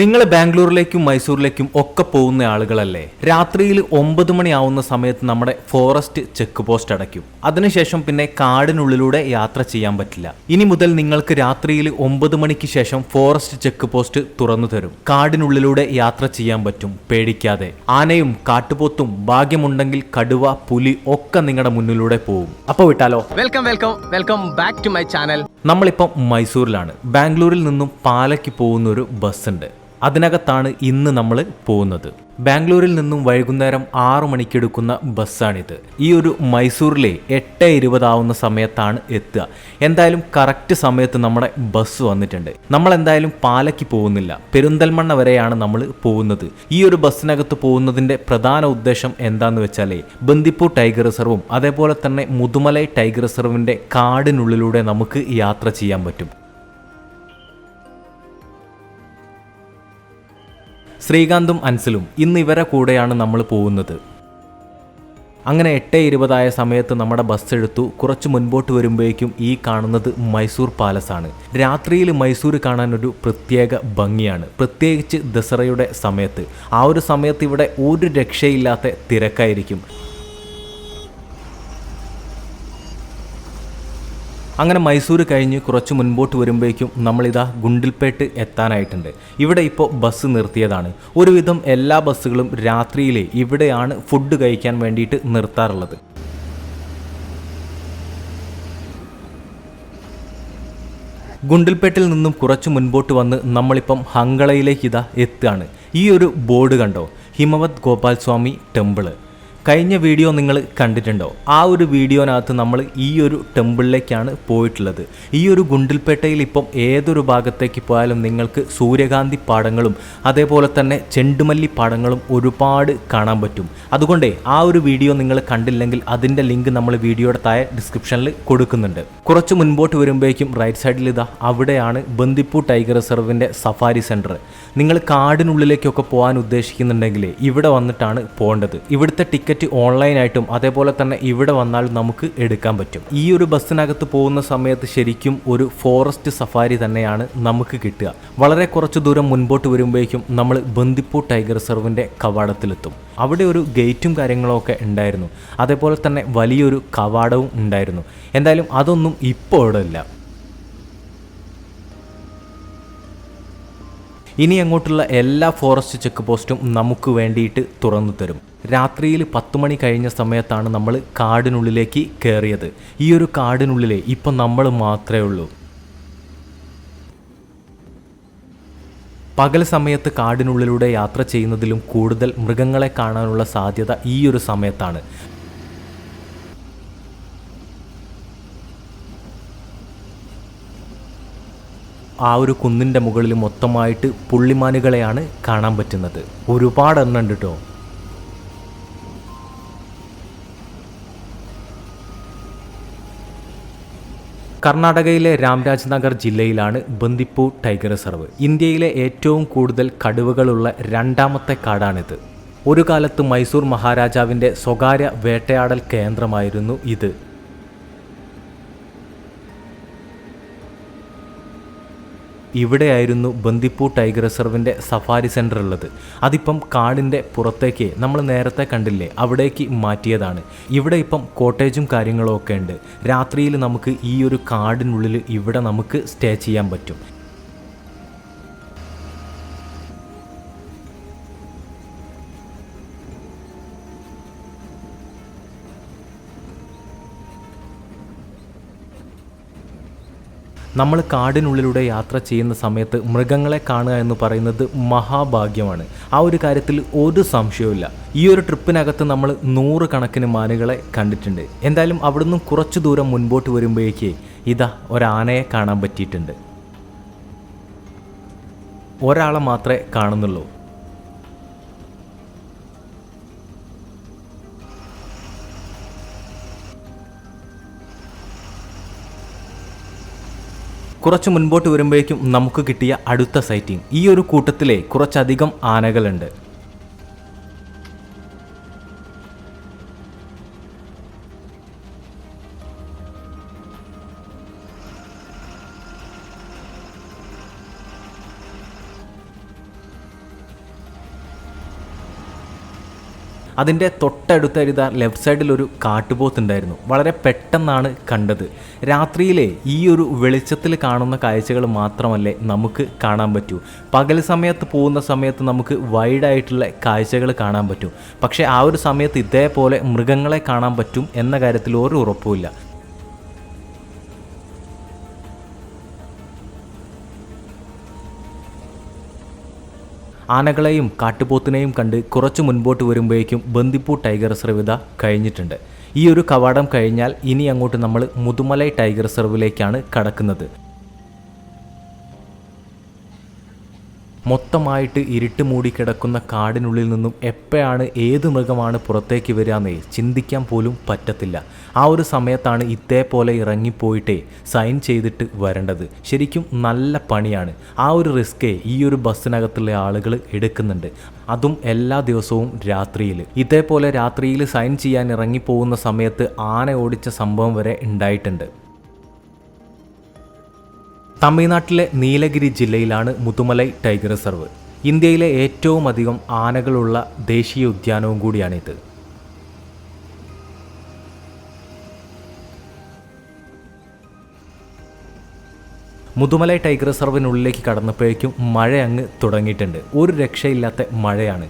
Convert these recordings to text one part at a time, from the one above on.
നിങ്ങൾ ബാംഗ്ലൂരിലേക്കും മൈസൂരിലേക്കും ഒക്കെ പോകുന്ന ആളുകളല്ലേ? രാത്രിയിൽ ഒമ്പത് മണിയാവുന്ന സമയത്ത് നമ്മുടെ ഫോറസ്റ്റ് ചെക്ക് പോസ്റ്റ് അടയ്ക്കും. അതിനുശേഷം പിന്നെ കാടിനുള്ളിലൂടെ യാത്ര ചെയ്യാൻ പറ്റില്ല. ഇനി മുതൽ നിങ്ങൾക്ക് രാത്രിയിൽ ഒമ്പത് മണിക്ക് ശേഷം ഫോറസ്റ്റ് ചെക്ക് പോസ്റ്റ് തുറന്നു തരും. കാടിനുള്ളിലൂടെ യാത്ര ചെയ്യാൻ പറ്റും പേടിക്കാതെ. ആനയും കാട്ടുപോത്തും ഭാഗ്യമുണ്ടെങ്കിൽ കടുവ പുലി ഒക്കെ നിങ്ങളുടെ മുന്നിലൂടെ പോകും അപ്പൊ വിട്ടാലോ? Welcome welcome. Welcome back to my channel. നമ്മളിപ്പം മൈസൂരിലാണ്. ബാംഗ്ലൂരിൽ നിന്നും പാലയ്ക്ക് പോകുന്ന ഒരു ബസ്സുണ്ട്. അതിനകത്താണ് ഇന്ന് നമ്മൾ പോകുന്നത്. ബാംഗ്ലൂരിൽ നിന്നും വൈകുന്നേരം ആറു മണിക്കെടുക്കുന്ന ബസ്സാണിത്. ഈ ഒരു മൈസൂരിലെ എട്ട് ഇരുപതാവുന്ന സമയത്താണ് എത്തുക. എന്തായാലും കറക്റ്റ് സമയത്ത് നമ്മുടെ ബസ് വന്നിട്ടുണ്ട്. നമ്മൾ എന്തായാലും പാലയ്ക്ക് പോകുന്നില്ല. പെരിന്തൽമണ്ണ വരെയാണ് നമ്മൾ പോകുന്നത്. ഈ ഒരു ബസ്സിനകത്ത് പോകുന്നതിന്റെ പ്രധാന ഉദ്ദേശം എന്താന്ന് വെച്ചാലേ ബന്ദിപ്പൂർ ടൈഗർ റിസർവും അതേപോലെ തന്നെ മുതുമലൈ ടൈഗർ റിസർവിന്റെ കാടിനുള്ളിലൂടെ നമുക്ക് യാത്ര ചെയ്യാൻ പറ്റും. ശ്രീകാന്തും അൻസലും ഇന്ന് ഇവരെ കൂടെയാണ് നമ്മൾ പോകുന്നത്. അങ്ങനെ എട്ട് ഇരുപതായ സമയത്ത് നമ്മുടെ ബസ് എടുത്തു കുറച്ച് മുൻപോട്ട് വരുമ്പോഴേക്കും ഈ കാണുന്നത് മൈസൂർ പാലസാണ് രാത്രിയിൽ മൈസൂർ കാണാൻ ഒരു പ്രത്യേക ഭംഗിയാണ്. പ്രത്യേകിച്ച് ദസറയുടെ സമയത്ത്. ആ ഒരു സമയത്ത് ഇവിടെ ഒരു രക്ഷയില്ലാത്ത തിരക്കായിരിക്കും. അങ്ങനെ മൈസൂർ കഴിഞ്ഞ് കുറച്ച് മുൻപോട്ട് വരുമ്പോഴേക്കും നമ്മളിതാ ഗുണ്ടിൽപേട്ട് എത്താനായിട്ടുണ്ട്. ഇവിടെ ഇപ്പോൾ ബസ് നിർത്തിയതാണ്. ഒരുവിധം എല്ലാ ബസ്സുകളും രാത്രിയിലെ ഇവിടെയാണ് ഫുഡ് കഴിക്കാൻ വേണ്ടിയിട്ട് നിർത്താറുള്ളത്. ഗുണ്ടിൽപേട്ടിൽ നിന്നും കുറച്ച് മുൻപോട്ട് വന്ന് നമ്മളിപ്പം ഹങ്കളയിലേക്ക് ഇതാ എത്തുകയാണ്. ഈ ഒരു ബോർഡ് കണ്ടോ? ഹിമവത് ഗോപാൽ സ്വാമി ടെമ്പിൾ. കഴിഞ്ഞ വീഡിയോ നിങ്ങൾ കണ്ടിട്ടുണ്ടോ? ആ ഒരു വീഡിയോനകത്ത് നമ്മൾ ഈ ഒരു ടെമ്പിളിലേക്കാണ് പോയിട്ടുള്ളത്. ഈ ഒരു ഗുണ്ടിൽപേട്ടയിൽ ഇപ്പം ഏതൊരു ഭാഗത്തേക്ക് പോയാലും നിങ്ങൾക്ക് സൂര്യകാന്തി പാടങ്ങളും അതേപോലെ തന്നെ ചെണ്ടുമല്ലി പാടങ്ങളും ഒരുപാട് കാണാൻ പറ്റും. അതുകൊണ്ടേ ആ ഒരു വീഡിയോ നിങ്ങൾ കണ്ടില്ലെങ്കിൽ അതിന്റെ ലിങ്ക് നമ്മൾ വീഡിയോയുടെ താഴെ ഡിസ്ക്രിപ്ഷനിൽ കൊടുക്കുന്നുണ്ട്. കുറച്ച് മുൻപോട്ട് വരുമ്പോഴേക്കും റൈറ്റ് സൈഡിൽ ഇതാ അവിടെയാണ് ബന്ദിപ്പൂ ടൈഗർ റിസർവിന്റെ സഫാരി സെന്റർ നിങ്ങൾ കാടിനുള്ളിലേക്കൊക്കെ പോകാൻ ഉദ്ദേശിക്കുന്നുണ്ടെങ്കിൽ ഇവിടെ വന്നിട്ടാണ് പോകേണ്ടത്. ഇവിടുത്തെ ടിക്കറ്റ് ഓൺലൈനായിട്ടും അതേപോലെ തന്നെ ഇവിടെ വന്നാൽ നമുക്ക് എടുക്കാൻ പറ്റും. ഈ ഒരു ബസ്സിനകത്ത് പോകുന്ന സമയത്ത് ശരിക്കും ഒരു ഫോറസ്റ്റ് സഫാരി തന്നെയാണ് നമുക്ക് കിട്ടുക. വളരെ കുറച്ച് ദൂരം മുൻപോട്ട് വരുമ്പോഴേക്കും നമ്മൾ ബന്ദിപ്പൂർ ടൈഗർ റിസർവിന്റെ കവാടത്തിലെത്തും. അവിടെ ഒരു ഗേറ്റും കാര്യങ്ങളൊക്കെ ഉണ്ടായിരുന്നു. അതേപോലെ തന്നെ വലിയൊരു കവാടവും ഉണ്ടായിരുന്നു. എന്തായാലും അതൊന്നും ഇപ്പോൾ ഇവിടെ ഇല്ല ഇനി അങ്ങോട്ടുള്ള എല്ലാ ഫോറസ്റ്റ് ചെക്ക് പോസ്റ്റും നമുക്ക് വേണ്ടിയിട്ട് തുറന്നു തരും. രാത്രിയിൽ പത്ത് മണി കഴിഞ്ഞ സമയത്താണ് നമ്മൾ കാടിനുള്ളിലേക്ക് കയറിയത്. ഈ ഒരു കാടിനുള്ളിലെ ഇപ്പം നമ്മൾ മാത്രമേ ഉള്ളൂ. പകൽ സമയത്ത് കാടിനുള്ളിലൂടെ യാത്ര ചെയ്യുന്നതിലും കൂടുതൽ മൃഗങ്ങളെ കാണാനുള്ള സാധ്യത ഈ ഒരു സമയത്താണ്. ആ ഒരു കുന്നിന്റെ മുകളിൽ മൊത്തമായിട്ട് പുള്ളിമാനുകളെയാണ് കാണാൻ പറ്റുന്നത്. ഒരുപാട് എണ്ണം ഉണ്ട് കേട്ടോ കർണാടകയിലെ രാംരാജ് നഗർ ജില്ലയിലാണ് ബന്ദിപ്പൂർ ടൈഗർ റിസർവ്. ഇന്ത്യയിലെ ഏറ്റവും കൂടുതൽ കടുവകളുള്ള രണ്ടാമത്തെ കാടാണിത്. ഒരു കാലത്ത് മൈസൂർ മഹാരാജാവിന്റെ സ്വകാര്യ വേട്ടയാടൽ കേന്ദ്രമായിരുന്നു ഇത്. ഇവിടെയായിരുന്നു ബന്ദിപ്പൂ ടൈഗർ റിസർവിന്റെ സഫാരി സെന്റർ ഉള്ളത്. അതിപ്പം കാടിന്റെ പുറത്തേക്ക് നമ്മൾ നേരത്തെ കണ്ടില്ലേ അവിടേക്ക് മാറ്റിയതാണ്. ഇവിടെ ഇപ്പം കോട്ടേജും കാര്യങ്ങളും ഒക്കെ ഉണ്ട്. രാത്രിയിൽ നമുക്ക് ഈ ഒരു കാടിനുള്ളിൽ ഇവിടെ നമുക്ക് സ്റ്റേ ചെയ്യാൻ പറ്റും. നമ്മൾ കാടിനുള്ളിലൂടെ യാത്ര ചെയ്യുന്ന സമയത്ത് മൃഗങ്ങളെ കാണുക എന്ന് പറയുന്നത് മഹാഭാഗ്യമാണ്. ആ ഒരു കാര്യത്തിൽ ഒരു സംശയവുമില്ല. ഈ ഒരു ട്രിപ്പിനകത്ത് നമ്മൾ നൂറ് കണക്കിന് മാനുകളെ കണ്ടിട്ടുണ്ട്. എന്തായാലും അവിടുന്ന് കുറച്ച് ദൂരം മുൻപോട്ട് വരുമ്പോഴേക്ക് ഇതാ ഒരാനയെ കാണാൻ പറ്റിയിട്ടുണ്ട്. ഒരാളെ മാത്രമേ കാണുന്നുള്ളൂ. കുറച്ച് മുൻപോട്ട് വരുമ്പോഴേക്കും നമുക്ക് കിട്ടിയ അടുത്ത സൈറ്റിംഗ് ഈ ഒരു കൂട്ടത്തിലെ കുറച്ചധികം ആനകളുണ്ട്. അതിന്റെ തൊട്ടടുത്ത തൊട്ടടുത്തരുത ലെഫ്റ്റ് സൈഡിൽ ഒരു കാട്ടുപോത്ത് ഉണ്ടായിരുന്നു വളരെ പെട്ടെന്നാണ് കണ്ടത്. രാത്രിയിലെ ഈ ഒരു വെളിച്ചത്തിൽ കാണുന്ന കാഴ്ചകൾ മാത്രമല്ലേ നമുക്ക് കാണാൻ പറ്റൂ. പകൽ സമയത്ത് പോകുന്ന സമയത്ത് നമുക്ക് വൈഡായിട്ടുള്ള കാഴ്ചകൾ കാണാൻ പറ്റും. പക്ഷേ ആ ഒരു സമയത്ത് ഇതേപോലെ മൃഗങ്ങളെ കാണാൻ പറ്റും എന്ന കാര്യത്തിൽ ഒരു ഉറപ്പുമില്ല. ആനകളെയും കാട്ടുപോത്തിനെയും കണ്ട് കുറച്ച് മുൻപോട്ട് വരുമ്പോഴേക്കും ബന്ദിപ്പൂ ടൈഗർ റിസർവ് കഴിഞ്ഞിട്ടുണ്ട്. ഈ ഒരു കവാടം കഴിഞ്ഞാൽ ഇനി അങ്ങോട്ട് നമ്മൾ മുതുമലൈ ടൈഗർ റിസർവിലേക്കാണ് കടക്കുന്നത്. മൊത്തമായിട്ട് ഇരുട്ട് മൂടിക്കിടക്കുന്ന കാടിനുള്ളിൽ നിന്നും എപ്പോഴാണ് ഏത് മൃഗമാണ് പുറത്തേക്ക് വരികയെന്നേ ചിന്തിക്കാൻ പോലും പറ്റത്തില്ല. ആ ഒരു സമയത്താണ് ഇതേപോലെ ഇറങ്ങിപ്പോയിട്ടേ സൈൻ ചെയ്തിട്ട് വരേണ്ടത്. ശരിക്കും നല്ല പണിയാണ്. ആ ഒരു റിസ്കേ ഈ ഒരു ബസ്സിനകത്തുള്ള ആളുകൾ എടുക്കുന്നുണ്ട്. അതും എല്ലാ ദിവസവും രാത്രിയിൽ ഇതേപോലെ രാത്രിയിൽ സൈൻ ചെയ്യാൻ ഇറങ്ങിപ്പോകുന്ന സമയത്ത് ആന ഓടിച്ച സംഭവം വരെ ഉണ്ടായിട്ടുണ്ട്. തമിഴ്നാട്ടിലെ നീലഗിരി ജില്ലയിലാണ് മുതുമലൈ ടൈഗർ റിസർവ്. ഇന്ത്യയിലെ ഏറ്റവും അധികം ആനകളുള്ള ദേശീയ ഉദ്യാനവും കൂടിയാണിത്. മുതുമലൈ ടൈഗർ റിസർവിനുള്ളിലേക്ക് കടന്നപ്പോഴേക്കും മഴ അങ്ങ് തുടങ്ങിയിട്ടുണ്ട്. ഒരു രക്ഷയില്ലാത്ത മഴയാണ്.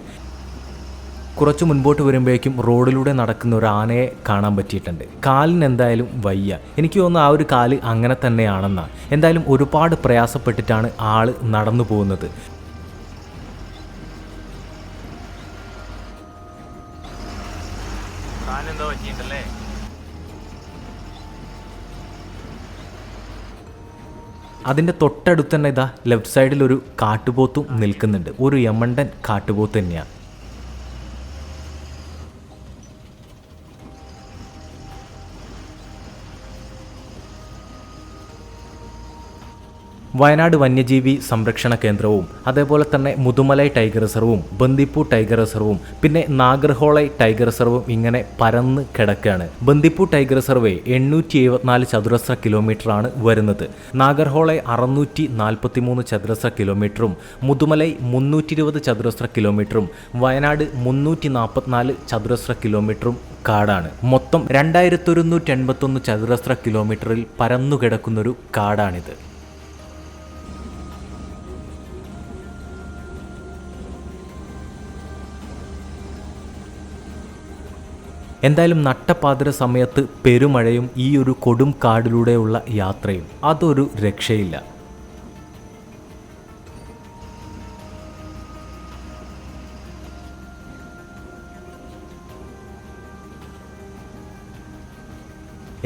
കുറച്ച് മുൻപോട്ട് വരുമ്പോഴേക്കും റോഡിലൂടെ നടക്കുന്ന ഒരു ആനയെ കാണാൻ പറ്റിയിട്ടുണ്ട്. കാലിന് എന്തായാലും വയ്യ. എനിക്ക് തോന്നുന്നു ആ ഒരു കാൽ അങ്ങനെ തന്നെയാണെന്നാണ് എന്തായാലും ഒരുപാട് പ്രയാസപ്പെട്ടിട്ടാണ് ആൾ നടന്നു പോകുന്നത്. അതിന്റെ തൊട്ടടുത്ത് തന്നെ ഇതാ ലെഫ്റ്റ് സൈഡിൽ ഒരു കാട്ടുപോത്തും നിൽക്കുന്നുണ്ട്. ഒരു യമണ്ടൻ കാട്ടുപോത്ത് തന്നെയാണ് വയനാട് വന്യജീവി സംരക്ഷണ കേന്ദ്രവും അതേപോലെ തന്നെ മുതുമലൈ ടൈഗർ റിസർവും ബന്ദിപ്പൂ ടൈഗർ റിസർവും പിന്നെ നാഗർഹോളൈ ടൈഗർ റിസർവും ഇങ്ങനെ പരന്ന് കിടക്കുകയാണ്. ബന്ദിപ്പൂ ടൈഗർ റിസർവേ എണ്ണൂറ്റി എഴുപത്തിനാല് ചതുരശ്ര കിലോമീറ്ററാണ് വരുന്നത്. നാഗർഹോളൈ അറുന്നൂറ്റി നാൽപ്പത്തി മൂന്ന് ചതുരശ്ര കിലോമീറ്ററും മുതുമലൈ മുന്നൂറ്റി ഇരുപത് ചതുരശ്ര കിലോമീറ്ററും വയനാട് മുന്നൂറ്റി നാൽപ്പത്തിനാല് ചതുരശ്ര കിലോമീറ്ററും കാടാണ്. മൊത്തം രണ്ടായിരത്തി ഒരുന്നൂറ്റി എൺപത്തൊന്ന് ചതുരശ്ര കിലോമീറ്ററിൽ പരന്നു കിടക്കുന്നൊരു കാടാണിത്. എന്തായാലും നട്ടപ്പാതിര സമയത്ത് പെരുമഴയും ഈ ഒരു കൊടും കാടിലൂടെയുള്ള യാത്രയും അതൊരു രക്ഷയില്ല.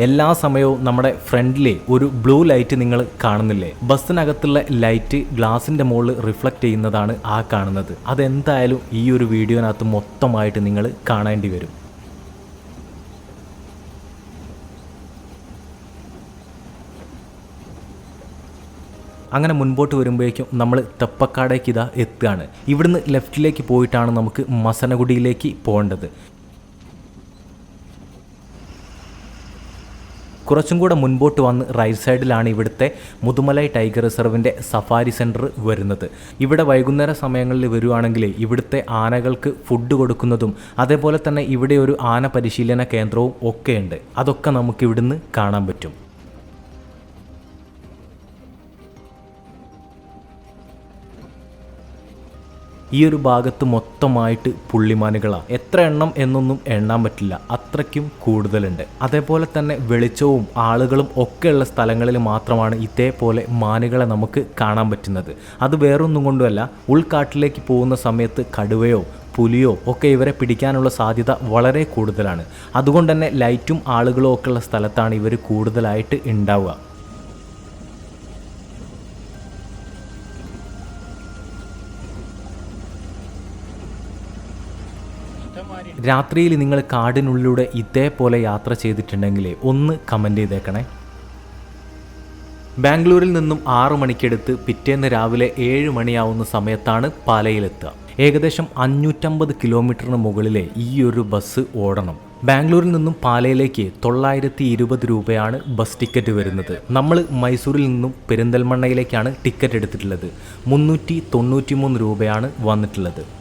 എല്ലാ സമയവും നമ്മുടെ ഫ്രണ്ടിലെ ഒരു ബ്ലൂ ലൈറ്റ് നിങ്ങൾ കാണുന്നില്ലേ? ബസ്സിനകത്തുള്ള ലൈറ്റ് ഗ്ലാസിന്റെ മുകളിൽ റിഫ്ലക്റ്റ് ചെയ്യുന്നതാണ് ആ കാണുന്നത്. അതെന്തായാലും ഈ ഒരു വീഡിയോനകത്ത് മൊത്തമായിട്ട് നിങ്ങൾ കാണേണ്ടി വരും. അങ്ങനെ മുൻപോട്ട് വരുമ്പോഴേക്കും നമ്മൾ തെപ്പക്കാടേക്ക് ഇതാ എത്തുകയാണ്. ഇവിടുന്ന് ലെഫ്റ്റിലേക്ക് പോയിട്ടാണ് നമുക്ക് മസനഗുടിയിലേക്ക് പോകേണ്ടത്. കുറച്ചും കൂടെ മുൻപോട്ട് വന്ന് റൈറ്റ് സൈഡിലാണ് ഇവിടുത്തെ മുതുമലൈ ടൈഗർ റിസർവിന്റെ സഫാരി സെന്റർ വരുന്നത്. ഇവിടെ വൈകുന്നേര സമയങ്ങളിൽ വരുവാണെങ്കിൽ ഇവിടുത്തെ ആനകൾക്ക് ഫുഡ് കൊടുക്കുന്നതും അതേപോലെ തന്നെ ഇവിടെ ഒരു ആന പരിശീലന കേന്ദ്രവും ഒക്കെയുണ്ട്. അതൊക്കെ നമുക്ക് ഇവിടുന്ന് കാണാൻ പറ്റും. ഈ ഒരു ഭാഗത്ത് മൊത്തമായിട്ട് പുള്ളിമാനുകളാണ് എത്ര എണ്ണം എന്നൊന്നും എണ്ണാൻ പറ്റില്ല. അത്രയ്ക്കും കൂടുതലുണ്ട്. അതേപോലെ തന്നെ വെളിച്ചവും ആളുകളും ഒക്കെയുള്ള സ്ഥലങ്ങളിൽ മാത്രമാണ് ഇതേപോലെ മാനുകളെ നമുക്ക് കാണാൻ പറ്റുന്നത്. അത് വേറൊന്നും കൊണ്ടുമല്ല. ഉൾക്കാട്ടിലേക്ക് പോകുന്ന സമയത്ത് കടുവയോ പുലിയോ ഒക്കെ ഇവരെ പിടിക്കാനുള്ള സാധ്യത വളരെ കൂടുതലാണ്. അതുകൊണ്ട് തന്നെ ലൈറ്റും ആളുകളും ഒക്കെ ഉള്ള സ്ഥലത്താണ് ഇവർ കൂടുതലായിട്ട് ഉണ്ടാവുക. രാത്രിയിൽ നിങ്ങൾ കാടിനുള്ളിലൂടെ ഇതേപോലെ യാത്ര ചെയ്തിട്ടുണ്ടെങ്കിൽ ഒന്ന് കമന്റ് ചെയ്തേക്കണേ. ബാംഗ്ലൂരിൽ നിന്നും ആറു മണിക്കെടുത്ത് പിറ്റേന്ന് രാവിലെ ഏഴ് മണിയാവുന്ന സമയത്താണ് പാലയിലെത്തുക. ഏകദേശം അഞ്ഞൂറ്റമ്പത് കിലോമീറ്ററിന് മുകളിലെ ഈ ഒരു ബസ് ഓടണം. ബാംഗ്ലൂരിൽ നിന്നും പാലയിലേക്ക് തൊള്ളായിരത്തി ഇരുപത് രൂപയാണ് ബസ് ടിക്കറ്റ് വരുന്നത്. നമ്മൾ മൈസൂരിൽ നിന്നും പെരിന്തൽമണ്ണയിലേക്കാണ് ടിക്കറ്റ് എടുത്തിട്ടുള്ളത്. മുന്നൂറ്റി തൊണ്ണൂറ്റി മൂന്ന് രൂപയാണ് വന്നിട്ടുള്ളത്.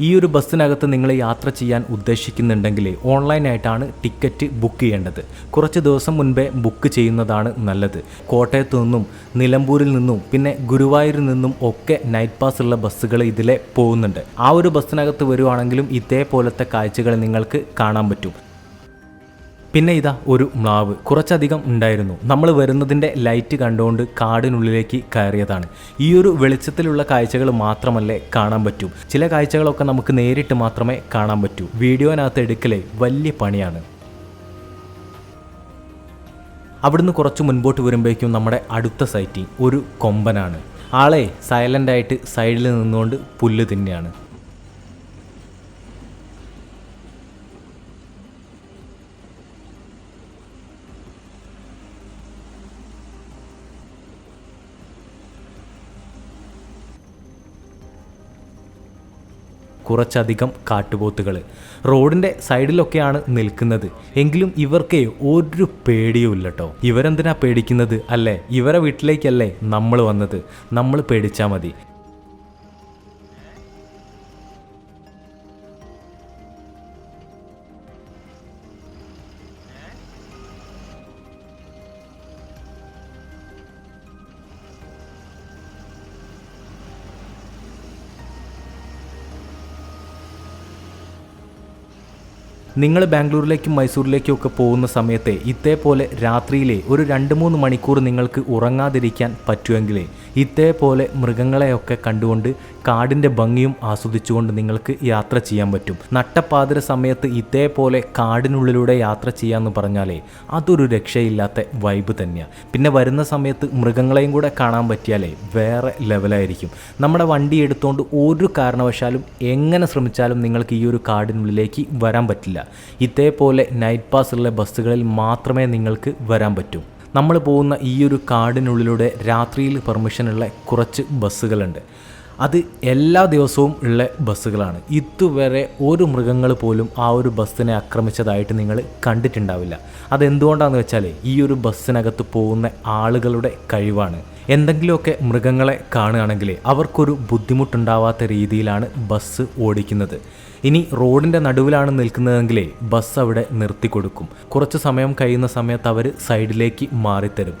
ഈ ഒരു ബസ്സിനകത്ത് നിങ്ങൾ യാത്ര ചെയ്യാൻ ഉദ്ദേശിക്കുന്നുണ്ടെങ്കിൽ ഓൺലൈനായിട്ടാണ് ടിക്കറ്റ് ബുക്ക് ചെയ്യേണ്ടത്. കുറച്ച് ദിവസം മുൻപേ ബുക്ക് ചെയ്യുന്നതാണ് നല്ലത്. കോട്ടയത്തു നിന്നും നിലമ്പൂരിൽ നിന്നും പിന്നെ ഗുരുവായൂരിൽ നിന്നും ഒക്കെ നൈറ്റ് പാസ് ഉള്ള ബസ്സുകൾ ഇതിലെ പോകുന്നുണ്ട്. ആ ഒരു ബസ്സിനകത്ത് വരുവാണെങ്കിലും ഇതേപോലത്തെ കാഴ്ചകൾ നിങ്ങൾക്ക് കാണാൻ പറ്റും. പിന്നെ ഇതാ ഒരു മ്ലാവ് കുറച്ചധികം ഉണ്ടായിരുന്നു. നമ്മൾ വരുന്നതിന്റെ ലൈറ്റ് കണ്ടുകൊണ്ട് കാടിനുള്ളിലേക്ക് കയറിയതാണ്. ഈ ഒരു വെളിച്ചത്തിലുള്ള കാഴ്ചകൾ മാത്രമല്ലേ കാണാൻ പറ്റൂ. ചില കാഴ്ചകളൊക്കെ നമുക്ക് നേരിട്ട് മാത്രമേ കാണാൻ പറ്റൂ. വീഡിയോനകത്ത് എടുക്കലേ വലിയ പണിയാണ്. അവിടുന്ന് കുറച്ച് മുൻപോട്ട് വരുമ്പോഴേക്കും നമ്മുടെ അടുത്ത സൈറ്റിംഗ് ഒരു കൊമ്പനാണ്. ആളെ സൈലന്റായിട്ട് സൈഡിൽ നിന്നുകൊണ്ട് പുല്ല് തിന്നെയാണ് കുറച്ചധികം കാട്ടുപോത്തുകൾ റോഡിന്റെ സൈഡിലൊക്കെയാണ് നിൽക്കുന്നത്. എങ്കിലും ഇവർക്ക് ഒരു പേടിയുമില്ല കേട്ടോ ഇവരെന്തിനാ പേടിക്കുന്നത് അല്ലേ? ഇവരെ വീട്ടിലേക്കല്ലേ നമ്മൾ വന്നത്? നമ്മൾ പേടിച്ചാൽ മതി. നിങ്ങൾ ബാംഗ്ലൂരിലേക്കും മൈസൂരിലേക്കും ഒക്കെ പോകുന്ന സമയത്തെ ഇതേപോലെ രാത്രിയിലെ ഒരു രണ്ട് മൂന്ന് മണിക്കൂർ നിങ്ങൾക്ക് ഉറങ്ങാതിരിക്കാൻ പറ്റുമെങ്കിൽ ഇതേപോലെ മൃഗങ്ങളെയൊക്കെ കണ്ടുകൊണ്ട് കാടിന്റെ ഭംഗിയും ആസ്വദിച്ചുകൊണ്ട് നിങ്ങൾക്ക് യാത്ര ചെയ്യാൻ പറ്റും. നട്ടപ്പാതിര സമയത്ത് ഇതേപോലെ കാടിനുള്ളിലൂടെ യാത്ര ചെയ്യാമെന്ന് പറഞ്ഞാലേ അതൊരു രക്ഷയില്ലാത്ത വൈബ് തന്നെയാണ് പിന്നെ വരുന്ന സമയത്ത് മൃഗങ്ങളെയും കൂടെ കാണാൻ പറ്റിയാലേ വേറെ ലെവലായിരിക്കും നമ്മുടെ വണ്ടി എടുത്തുകൊണ്ട് ഒരു കാരണവശാലും എങ്ങനെ ശ്രമിച്ചാലും നിങ്ങൾക്ക് ഈ ഒരു കാടിനുള്ളിലേക്ക് വരാൻ പറ്റില്ല. ഇതേപോലെ നൈറ്റ് പാസ് ഉള്ള ബസ്സുകളിൽ മാത്രമേ നിങ്ങൾക്ക് വരാൻ പറ്റൂ. നമ്മൾ പോകുന്ന ഈ ഒരു കാടിനുള്ളിലൂടെ രാത്രിയിൽ പെർമിഷനുള്ള കുറച്ച് ബസ്സുകളുണ്ട്. അത് എല്ലാ ദിവസവും ഉള്ള ബസ്സുകളാണ്. ഇതുവരെ ഒരു മൃഗങ്ങൾ പോലും ആ ഒരു ബസ്സിനെ ആക്രമിച്ചതായിട്ട് നിങ്ങൾ കണ്ടിട്ടുണ്ടാവില്ല. അതെന്തുകൊണ്ടാണെന്ന് വെച്ചാൽ ഈ ഒരു ബസ്സിനകത്ത് പോകുന്ന ആളുകളുടെ കഴിവാണ്. എന്തെങ്കിലുമൊക്കെ മൃഗങ്ങളെ കാണുകയാണെങ്കിൽ അവർക്കൊരു ബുദ്ധിമുട്ടുണ്ടാവാത്ത രീതിയിലാണ് ബസ് ഓടിക്കുന്നത്. ഇനി റോഡിന്റെ നടുവിലാണ് നിൽക്കുന്നതെങ്കിൽ ബസ് അവിടെ നിർത്തി കൊടുക്കും. കുറച്ച് സമയം കഴിയുന്ന സമയത്ത് അവർ സൈഡിലേക്ക് മാറിത്തരും.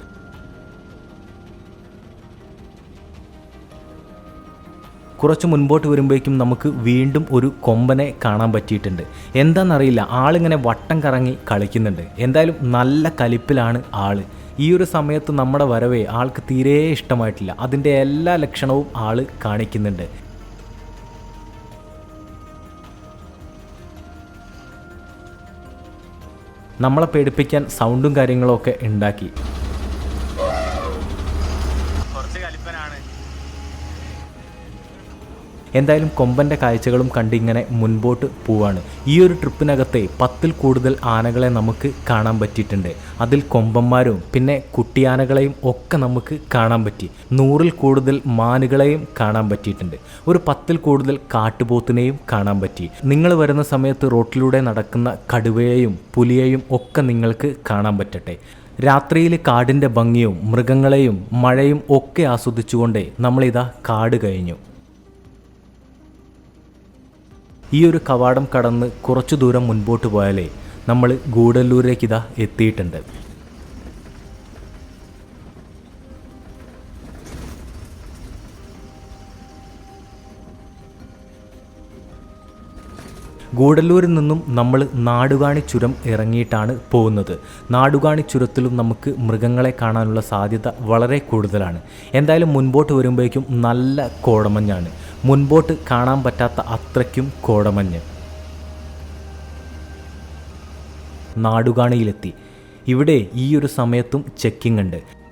കുറച്ച് മുൻപോട്ട് വരുമ്പോഴേക്കും നമുക്ക് വീണ്ടും ഒരു കൊമ്പനെ കാണാൻ പറ്റിയിട്ടുണ്ട്. എന്താണെന്നറിയില്ല. ആളിങ്ങനെ വട്ടം കറങ്ങി കളിക്കുന്നുണ്ട്. എന്തായാലും നല്ല കലിപ്പിലാണ് ആൾ. ഈ ഒരു സമയത്ത് നമ്മുടെ വരവേ ആൾക്ക് തീരെ ഇഷ്ടമായിട്ടില്ല. അതിന്റെ എല്ലാ ലക്ഷണവും ആൾ കാണിക്കുന്നുണ്ട്. നമ്മളെ പേടിപ്പിക്കാൻ സൗണ്ടും കാര്യങ്ങളും ഒക്കെ ഉണ്ടാക്കി. എന്തായാലും കൊമ്പന്റെ കാഴ്ചകളും കണ്ടിങ്ങനെ മുൻപോട്ട് പോവാണ്. ഈ ഒരു ട്രിപ്പിനകത്തെ പത്തിൽ കൂടുതൽ ആനകളെ നമുക്ക് കാണാൻ പറ്റിയിട്ടുണ്ട്. അതിൽ കൊമ്പന്മാരും പിന്നെ കുട്ടിയാനകളെയും ഒക്കെ നമുക്ക് കാണാൻ പറ്റി. നൂറിൽ കൂടുതൽ മാനുകളെയും കാണാൻ പറ്റിയിട്ടുണ്ട്. ഒരു പത്തിൽ കൂടുതൽ കാട്ടുപോത്തിനെയും കാണാൻ പറ്റി. നിങ്ങൾ വരുന്ന സമയത്ത് റോട്ടിലൂടെ നടക്കുന്ന കടുവയെയും പുലിയെയും ഒക്കെ നിങ്ങൾക്ക് കാണാൻ പറ്റട്ടെ. രാത്രിയിൽ കാടിന്റെ ഭംഗിയും മൃഗങ്ങളെയും മഴയും ഒക്കെ ആസ്വദിച്ചുകൊണ്ടേ നമ്മളിതാ കാട് കഴിഞ്ഞു. ഈ ഒരു കവാടം കടന്ന് കുറച്ചു ദൂരം മുൻപോട്ട് പോയാലേ നമ്മൾ ഗൂഡല്ലൂരിലേക്ക് ഇതാ എത്തിയിട്ടുണ്ട്. ഗൂഡല്ലൂരിൽ നിന്നും നമ്മൾ നാടുകാണി ചുരം ഇറങ്ങിയിട്ടാണ് പോകുന്നത്. നാടുകാണി ചുരത്തിലും നമുക്ക് മൃഗങ്ങളെ കാണാനുള്ള സാധ്യത വളരെ കൂടുതലാണ്. എന്തായാലും മുൻപോട്ട് വരുമ്പോഴേക്കും നല്ല കോടമഞ്ഞാണ്. മുൻപോട്ട് കാണാൻ പറ്റാത്ത അത്രയ്ക്കും കോടമഞ്ഞ്. നാടുകാണിയിലെത്തി. ഇവിടെ ഈ ഒരു സമയത്തും ചെക്കിംഗ് ഉണ്ട്.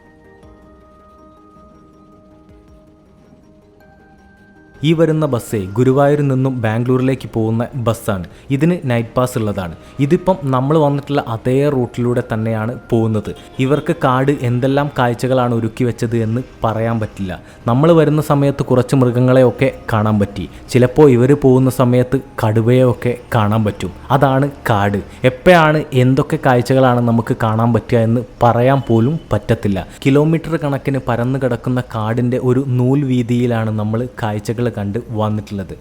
ഈ വരുന്ന ബസ്സേ ഗുരുവായൂരിൽ നിന്നും ബാംഗ്ലൂരിലേക്ക് പോകുന്ന ബസ്സാണ്. ഇതിന് നൈറ്റ് പാസ് ഉള്ളതാണ്. ഇതിപ്പം നമ്മൾ വന്നിട്ടുള്ള അതേ റൂട്ടിലൂടെ തന്നെയാണ് പോകുന്നത്. ഇവർക്ക് കാട് എന്തെല്ലാം കാഴ്ചകളാണ് ഒരുക്കി വെച്ചത് എന്ന് പറയാൻ പറ്റില്ല. നമ്മൾ വരുന്ന സമയത്ത് കുറച്ച് മൃഗങ്ങളെയൊക്കെ കാണാൻ പറ്റി. ചിലപ്പോൾ ഇവർ പോകുന്ന സമയത്ത് കടുവയൊക്കെ കാണാൻ പറ്റും. അതാണ് കാട്. എപ്പോഴാണ് എന്തൊക്കെ കാഴ്ചകളാണ് നമുക്ക് കാണാൻ പറ്റുക എന്ന് പറയാൻ പോലും പറ്റത്തില്ല. കിലോമീറ്റർ കണക്കിന് പരന്നു കിടക്കുന്ന കാടിന്റെ ഒരു നൂൽ വീതിയിലാണ് നമ്മൾ കാഴ്ചകൾ കണ്ട് വന്നിട്ടുള്ളത്.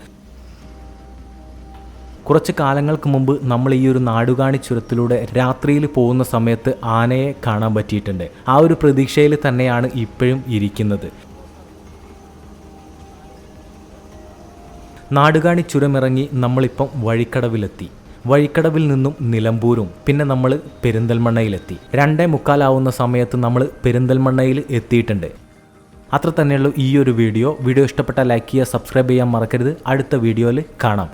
കുറച്ച് കാലങ്ങൾക്ക് മുമ്പ് നമ്മൾ ഈ ഒരു നാടുകാണി ചുരത്തിലൂടെ രാത്രിയിൽ പോകുന്ന സമയത്ത് ആനയെ കാണാൻ പറ്റിയിട്ടുണ്ട്. ആ ഒരു പ്രതീക്ഷയിൽ തന്നെയാണ് ഇപ്പോഴും ഇരിക്കുന്നത്. നാടുകാണി ചുരം ഇറങ്ങി നമ്മളിപ്പം വഴിക്കടവിലെത്തി. വഴിക്കടവിൽ നിന്നും നിലമ്പൂരും പിന്നെ നമ്മൾ പെരിന്തൽമണ്ണയിലെത്തി. രണ്ടേ മുക്കാലാവുന്ന സമയത്ത് നമ്മൾ പെരിന്തൽമണ്ണയിൽ എത്തിയിട്ടുണ്ട്. അത്ര തന്നെയുള്ളൂ ഈ ഒരു വീഡിയോ. വീഡിയോ ഇഷ്ടപ്പെട്ടാൽ ലൈക്ക് ചെയ്യുക സബ്സ്ക്രൈബ് ചെയ്യാൻ മറക്കരുത്. അടുത്ത വീഡിയോയിൽ കാണാം.